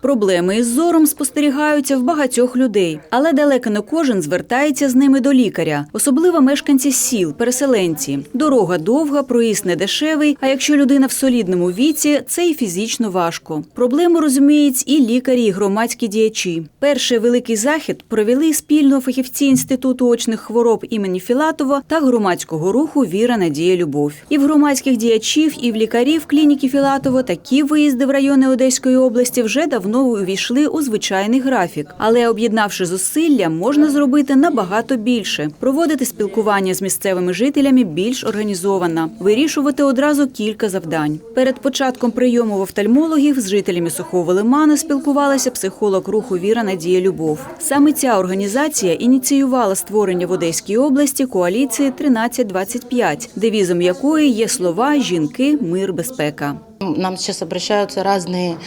Проблеми із зором спостерігаються в багатьох людей, але далеко не кожен звертається з ними до лікаря, особливо мешканці сіл, переселенці. Дорога довга, проїзд не дешевий. А якщо людина в солідному віці, це і фізично важко. Проблему розуміють і лікарі, і громадські діячі. Перший великий захід провели спільно фахівці інституту очних хвороб імені Філатова та громадського руху Віра, Надія, Любов. І в громадських діячів, і в лікарів клініки Філатова такі виїзди в райони Одеської області вже давно увійшли у звичайний графік. Але об'єднавши зусилля, можна зробити набагато більше, проводити спілкування з місцевими жителями більш організовано, вирішувати одразу кілька завдань. Перед початком прийому в офтальмологів з жителями Сухого лимана спілкувалася психолог руху Віра Надія Любов. Саме ця організація ініціювала створення в Одеській області коаліції 1325, девізом якої є слова жінки, мир, безпека. Нам сейчас обращаются разные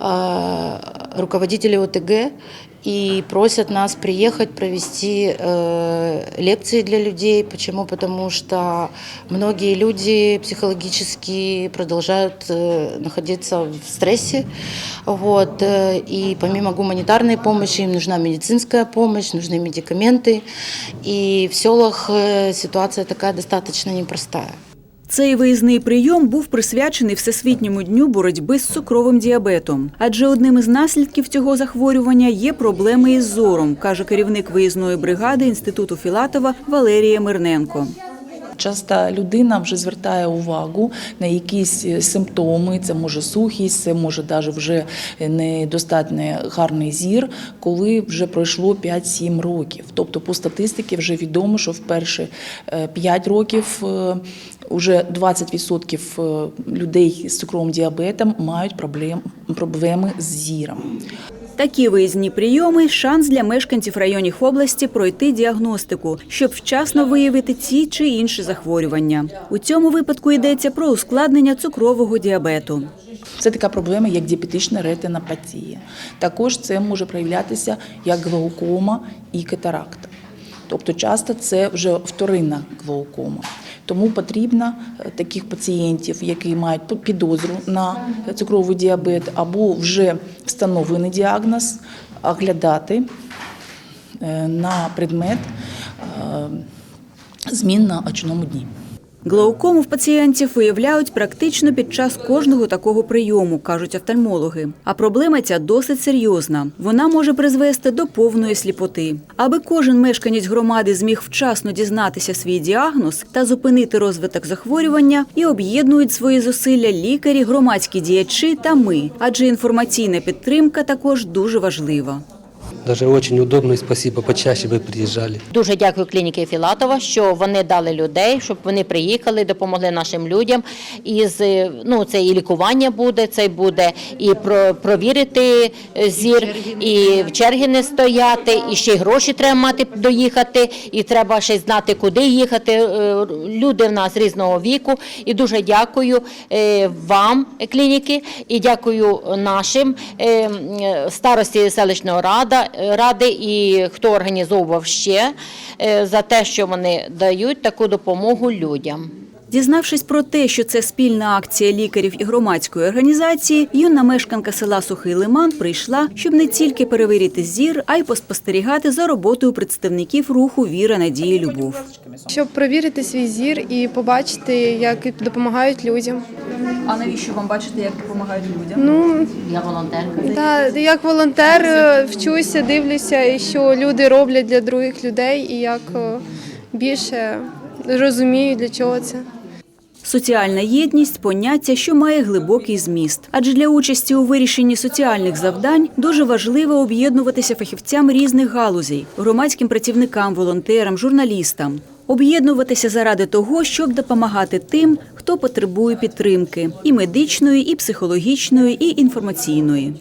э, руководители ОТГ и просят нас приехать провести э, лекции для людей. Почему? Потому что многие люди психологически продолжают э, находиться в стрессе. Вот, э, и помимо гуманитарной помощи им нужна медицинская помощь, нужны медикаменты. И в селах э, ситуация такая достаточно непростая. Цей виїзний прийом був присвячений Всесвітньому дню боротьби з цукровим діабетом. Адже одним із наслідків цього захворювання є проблеми із зором, каже керівник виїзної бригади інституту Філатова Валерія Мирненко. Часто людина вже звертає увагу на якісь е, симптоми. Це може сухість, це може навіть вже недостатньо гарний зір, коли вже пройшло 5-7 років. Тобто, по статистиці вже відомо, що в перші 5 років е, вже 20% е, людей з цукровим діабетом мають проблем, проблеми з зіром. Такі виїзні прийоми шанс для мешканців районів області пройти діагностику, щоб вчасно виявити ці чи інші захворювання. У цьому випадку йдеться про ускладнення цукрового діабету. Це така проблема, як діабетична ретинопатія. Також це може проявлятися як глаукома і катаракта. Тобто часто це вже вторинна глаукома. Тому потрібно е, таких пацієнтів, які мають підозру на цукровий діабет або вже встановлений діагноз, оглядати е, на предмет е, змін на очному дні. Глаукому в пацієнтів виявляють практично під час кожного такого прийому, кажуть офтальмологи. А проблема ця досить серйозна. Вона може призвести до повної сліпоти. Аби кожен мешканець громади зміг вчасно дізнатися свій діагноз та зупинити розвиток захворювання, і об'єднують свої зусилля лікарі, громадські діячі та ми. Адже інформаційна підтримка також дуже важлива. Даже очень удобно и спасибо, почаще вы приезжали. Дуже дякую клініки Філатова, що вони дали людей, щоб вони приїхали, допомогли нашим людям. І з ну це і лікування буде, це буде і про провірити е, зір, і в черги не стояти, і ще й гроші треба мати доїхати, і треба ще й знати, куди їхати. Е, Люди в нас різного віку. І дуже дякую е, вам, клініки, і дякую нашим е, старості селищного рада ради і хто організовував ще е, за те, що вони дають таку допомогу людям. Дізнавшись про те, що це спільна акція лікарів і громадської організації, юна мешканка села Сухий Лиман прийшла, щоб не тільки перевірити зір, а й поспостерігати за роботою представників руху Віра, Надії, Любов. щоб провірити свій зір і побачити, як допомагають людям. А навіщо вам бачити, як допомагають людям? Ну Я волонтерка. та як волонтер е, вчуся, дивлюся, і що люди роблять для других людей, і як е, більше розумію, для чого це. Соціальна єдність поняття, що має глибокий зміст. Адже для участі у вирішенні соціальних завдань дуже важливо об'єднуватися фахівцям різних галузей, громадським працівникам, волонтерам, журналістам. Об'єднуватися заради того, щоб допомагати тим, хто потребує підтримки і медичної, і психологічної, і інформаційної.